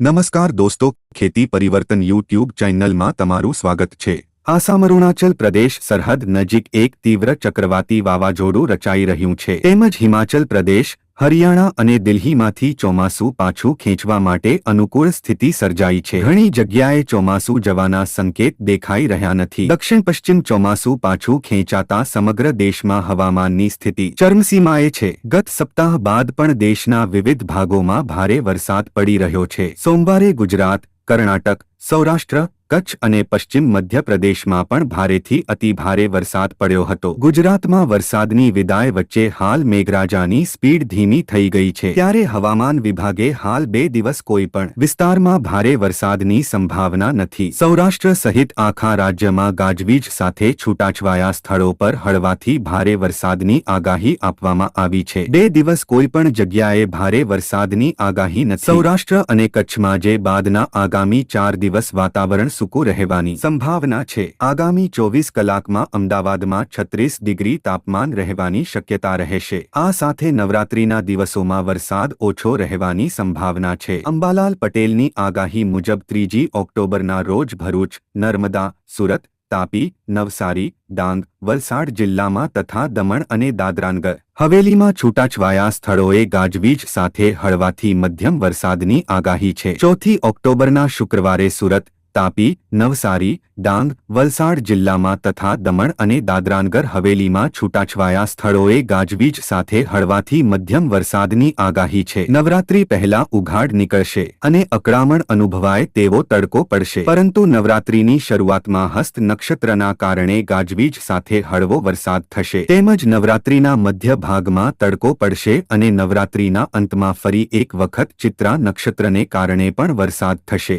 નમસ્કાર દોસ્તો, ખેતી પરિવર્તન યુટ્યુબ ચેનલમાં તમારું સ્વાગત છે. આસામ, અરુણાચલ પ્રદેશ સરહદ નજીક એક તીવ્ર ચક્રવાતી વાવાઝોડું રચાઈ રહ્યું છે. તેમજ હિમાચલ પ્રદેશ હરિયાણા અને દિલ્હીમાંથી ચોમાસું પાછું ખેંચવા માટે અનુકૂળ સ્થિતિ સર્જાઈ છે. ઘણી જગ્યાએ ચોમાસું જવાના સંકેત દેખાઈ રહ્યા નથી. દક્ષિણ પશ્ચિમ ચોમાસું પાછું ખેંચાતા સમગ્ર દેશમાં હવામાનની સ્થિતિ ચરમસીમાએ છે. ગત સપ્તાહ બાદ પણ દેશના વિવિધ ભાગોમાં ભારે વરસાદ પડી રહ્યો છે. સોમવારે ગુજરાત, કર્ણાટક સૌરાષ્ટ્ર, કચ્છ અને પશ્ચિમ મધ્યપ્રદેશમાં પણ ભારેથી અતિભારે વરસાદ પડ્યો હતો. ગુજરાતમાં વરસાદની વિદાય વચ્ચે હાલ મેઘરાજાની સ્પીડ ધીમી થઈ ગઈ છે. ત્યારે હવામાન વિભાગે હાલ બે દિવસ કોઈ પણ વિસ્તારમાં ભારે વરસાદની સંભાવના નથી. સૌરાષ્ટ્ર સહિત આખા રાજ્યમાં ગાજવીજ સાથે છૂટાછવાયા સ્થળો પર હળવાથી ભારે વરસાદની આગાહી આપવામાં આવી છે. બે દિવસ કોઈ પણ જગ્યાએ ભારે વરસાદની આગાહી નથી. સૌરાષ્ટ્ર અને કચ્છમાં જે બાદના આગામી ચાર દિવસ વાતાવરણ સૂકું રહેવાની સંભાવના છે. આગામી ચોવીસ કલાકમાં અમદાવાદમાં છત્રીસ ડિગ્રી તાપમાન રહેવાની શક્યતા રહેશે. આ સાથે નવરાત્રીના દિવસોમાં વરસાદ ઓછો રહેવાની સંભાવના છે. અંબાલાલ પટેલની આગાહી મુજબ ત્રીજી ઓક્ટોબરના રોજ ભરૂચ, નર્મદા, સુરત તાપી, નવસારી, ડાંગ, વલસાડ જિલ્લામાં તથા દમણ અને દાદરાનગર. હવેલીમાં છૂટાછવાયા સ્થળોએ ગાજવીજ સાથે હળવાથી મધ્યમ વરસાદની આગાહી છે. ચોથી ઓક્ટોબરના શુક્રવારે સુરત તાપી, નવસારી, ડાંગ, વલસાડ જિલ્લામાં તથા દમણ અને દાદરાનગર હવેલીમાં છૂટાછવાયા સ્થળોએ ગાજવીજ સાથે હળવાથી મધ્યમ વરસાદની આગાહી છે. નવરાત્રી પહેલા ઉઘાડ નીકળશે અને અકળામણ અનુભવાય તેવો તડકો પડશે. પરંતુ નવરાત્રીની શરૂઆતમાં હસ્ત નક્ષત્રના કારણે ગાજવીજ સાથે હળવો વરસાદ થશે. તેમજ નવરાત્રીના મધ્ય ભાગમાં તડકો પડશે અને નવરાત્રીના અંતમાં ફરી એક વખત ચિત્રા નક્ષત્રને કારણે પણ વરસાદ થશે.